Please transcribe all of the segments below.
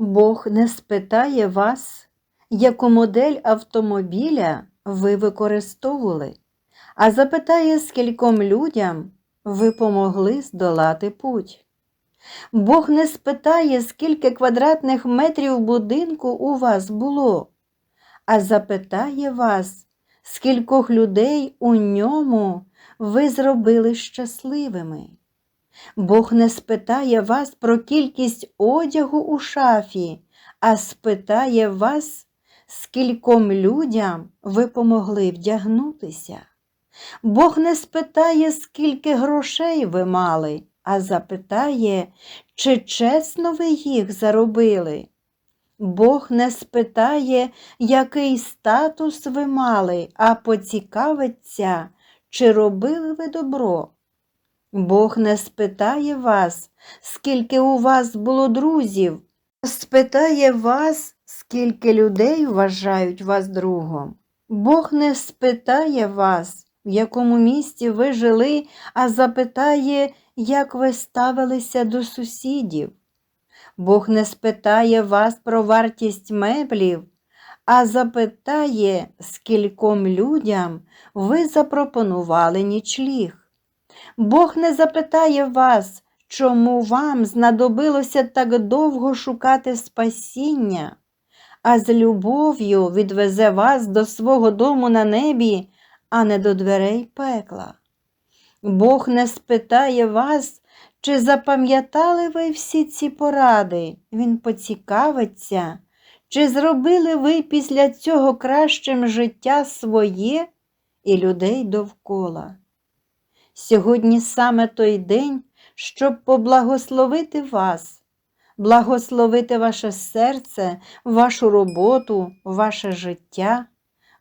Бог не спитає вас, яку модель автомобіля ви використовували, а запитає, скільком людям ви помогли здолати путь. Бог не спитає, скільки квадратних метрів будинку у вас було, а запитає вас, скількох людей у ньому ви зробили щасливими. Бог не спитає вас про кількість одягу у шафі, а спитає вас, скільком людям ви помогли вдягнутися. Бог не спитає, скільки грошей ви мали, а запитає, чи чесно ви їх заробили. Бог не спитає, який статус ви мали, а поцікавиться, чи робили ви добро. Бог не спитає вас, скільки у вас було друзів, спитає вас, скільки людей вважають вас другом. Бог не спитає вас, в якому місті ви жили, а запитає, як ви ставилися до сусідів. Бог не спитає вас про вартість меблів, а запитає, скільком людям ви запропонували нічліг. Бог не запитає вас, чому вам знадобилося так довго шукати спасіння, а з любов'ю відвезе вас до свого дому на небі, а не до дверей пекла. Бог не спитає вас, чи запам'ятали ви всі ці поради. Він поцікавиться, чи зробили ви після цього кращим життя своє і людей довкола. Сьогодні саме той день, щоб поблагословити вас, благословити ваше серце, вашу роботу, ваше життя,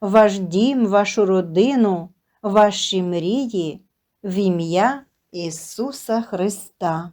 ваш дім, вашу родину, ваші мрії в ім'я Ісуса Христа.